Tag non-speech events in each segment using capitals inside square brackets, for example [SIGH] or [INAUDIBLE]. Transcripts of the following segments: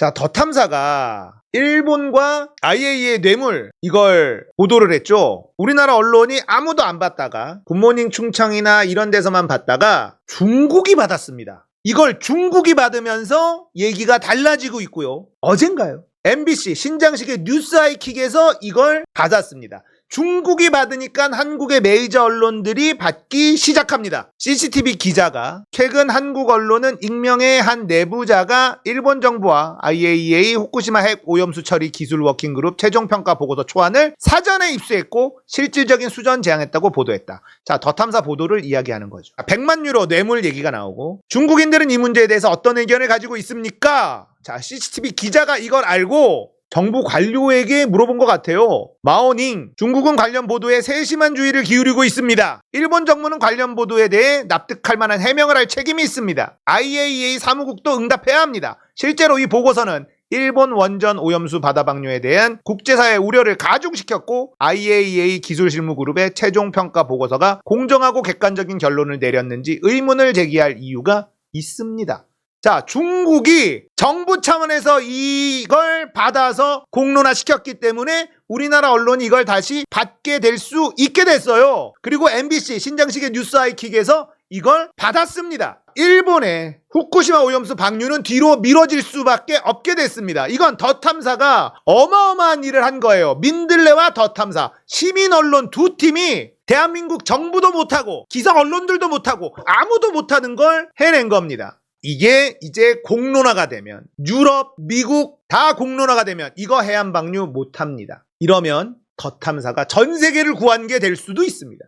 자, 더 탐사가 일본과 IAEA 뇌물 이걸 보도를 했죠. 우리나라 언론이 아무도 안 받다가 굿모닝 충청이나 이런 데서만 받다가 중국이 받았습니다. 이걸 중국이 받으면서 얘기가 달라지고 있고요. 어젠가요? MBC 신장식의 뉴스 아이킥에서 이걸 받았습니다. 중국이 받으니까 한국의 메이저 언론들이 받기 시작합니다. CCTV 기자가 최근 한국 언론은 익명의 한 내부자가 일본 정부와 IAEA 후쿠시마 핵 오염수 처리 기술 워킹그룹 최종 평가 보고서 초안을 사전에 입수했고 실질적인 수전 제안했다고 보도했다. 자, 더 탐사 보도를 이야기하는 거죠. 100만 유로 뇌물 얘기가 나오고 중국인들은 이 문제에 대해서 어떤 의견을 가지고 있습니까? 자, CCTV 기자가 이걸 알고 정부 관료에게 물어본 것 같아요. 마오닝, 중국은 관련 보도에 세심한 주의를 기울이고 있습니다. 일본 정부는 관련 보도에 대해 납득할 만한 해명을 할 책임이 있습니다. IAEA 사무국도 응답해야 합니다. 실제로 이 보고서는 일본 원전 오염수 바다 방류에 대한 국제사회 우려를 가중시켰고 IAEA 기술실무그룹의 최종 평가 보고서가 공정하고 객관적인 결론을 내렸는지 의문을 제기할 이유가 있습니다. 자, 중국이 정부 차원에서 이걸 받아서 공론화 시켰기 때문에 우리나라 언론이 이걸 다시 받게 될 수 있게 됐어요. 그리고 MBC 신장식의 뉴스 아이킥에서 이걸 받았습니다. 일본의 후쿠시마 오염수 방류는 뒤로 미뤄질 수밖에 없게 됐습니다. 이건 더 탐사가 어마어마한 일을 한 거예요. 민들레와 더 탐사, 시민 언론 두 팀이 대한민국 정부도 못하고 기성 언론들도 못하고 아무도 못하는 걸 해낸 겁니다. 이게 이제 공론화가 되면 유럽, 미국 다 공론화가 되면 이거 해안 방류 못 합니다. 이러면 더 탐사가 전 세계를 구한 게 될 수도 있습니다.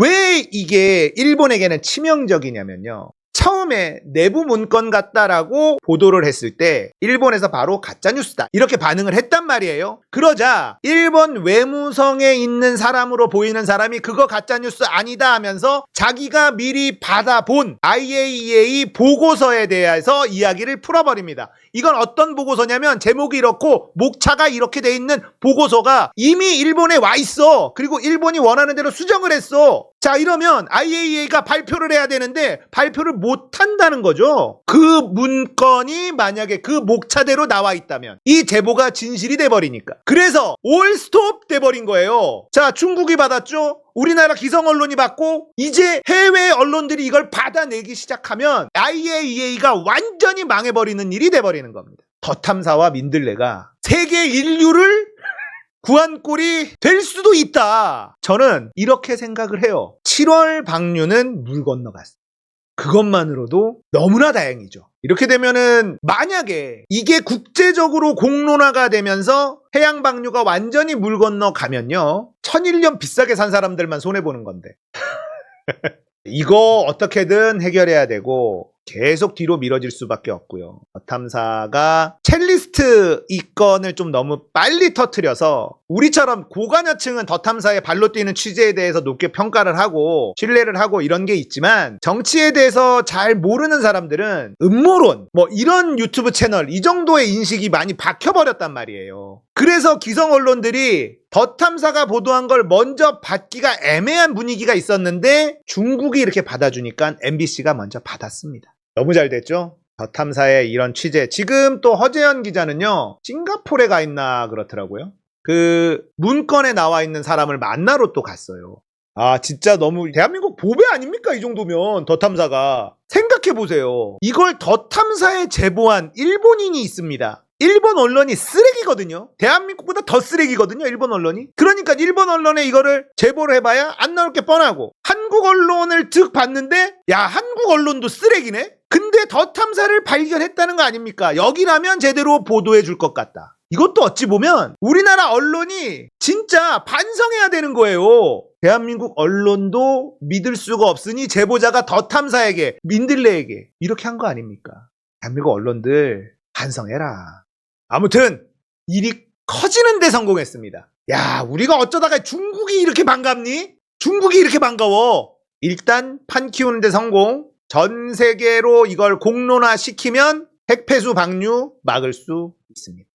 왜 이게 일본에게는 치명적이냐면요. 처음에 내부 문건 같다라고 보도를 했을 때 일본에서 바로 가짜뉴스다. 이렇게 반응을 했단 말이에요. 그러자 일본 외무성에 있는 사람으로 보이는 사람이 그거 가짜뉴스 아니다 하면서 자기가 미리 받아본 IAEA 보고서에 대해서 이야기를 풀어버립니다. 이건 어떤 보고서냐면 제목이 이렇고 목차가 이렇게 돼 있는 보고서가 이미 일본에 와 있어. 그리고 일본이 원하는 대로 수정을 했어 자 이러면 IAEA가 발표를 해야 되는데 발표를 못 한다는 거죠. 그 문건이 만약에 그 목차대로 나와 있다면 이 제보가 진실이 돼 버리니까. 그래서 올 스톱 돼 버린 거예요. 자 중국이 받았죠. 우리나라 기성 언론이 받고 이제 해외 언론들이 이걸 받아내기 시작하면 IAEA가 완전히 망해버리는 일이 돼버리는 겁니다. 더 탐사와 민들레가 세계 인류를 구한 꼴이 될 수도 있다. 저는 이렇게 생각을 해요. 7월 방류는 물 건너갔어. 그것만으로도 너무나 다행이죠. 이렇게 되면은 만약에 이게 국제적으로 공론화가 되면서 해양 방류가 완전히 물 건너 가면요. 천일년 비싸게 산 사람들만 손해 보는 건데. [LAUGHS] 이거 어떻게든 해결해야 되고 계속 뒤로 미뤄질 수밖에 없고요. 탐사가 첼리스트 이 건을 좀 너무 빨리 터트려서 우리처럼 고관여층은 더 탐사의 발로 뛰는 취재에 대해서 높게 평가를 하고 신뢰를 하고 이런 게 있지만 정치에 대해서 잘 모르는 사람들은 음모론 뭐 이런 유튜브 채널 이 정도의 인식이 많이 박혀버렸단 말이에요. 그래서 기성 언론들이 더 탐사가 보도한 걸 먼저 받기가 애매한 분위기가 있었는데 중국이 이렇게 받아주니까 MBC가 먼저 받았습니다. 너무 잘 됐죠? 더 탐사의 이런 취재. 지금 또 허재현 기자는요, 싱가포르에 가 있나 그렇더라고요. 그 문건에 나와 있는 사람을 만나러 또 갔어요. 아, 진짜 너무 대한민국 보배 아닙니까? 이 정도면 더 탐사가. 생각해 보세요. 이걸 더 탐사에 제보한 일본인이 있습니다. 일본 언론이 쓰레기거든요. 대한민국보다 더 쓰레기거든요. 일본 언론이. 그러니까 일본 언론에 이거를 제보를 해봐야 안 나올 게 뻔하고 한국 언론을 득 봤는데 야 한국 언론도 쓰레기네. 더 탐사를 발견했다는 거 아닙니까? 여기라면 제대로 보도해 줄 것 같다. 이것도 어찌 보면 우리나라 언론이 진짜 반성해야 되는 거예요. 대한민국 언론도 믿을 수가 없으니 제보자가 더 탐사에게 민들레에게 이렇게 한 거 아닙니까? 대한민국 언론들 반성해라. 아무튼 일이 커지는 데 성공했습니다. 야, 우리가 어쩌다가 중국이 이렇게 반갑니? 중국이 이렇게 반가워. 일단 판 키우는 데 성공. 전 세계로 이걸 공론화 시키면 핵폐수 방류 막을 수 있습니다.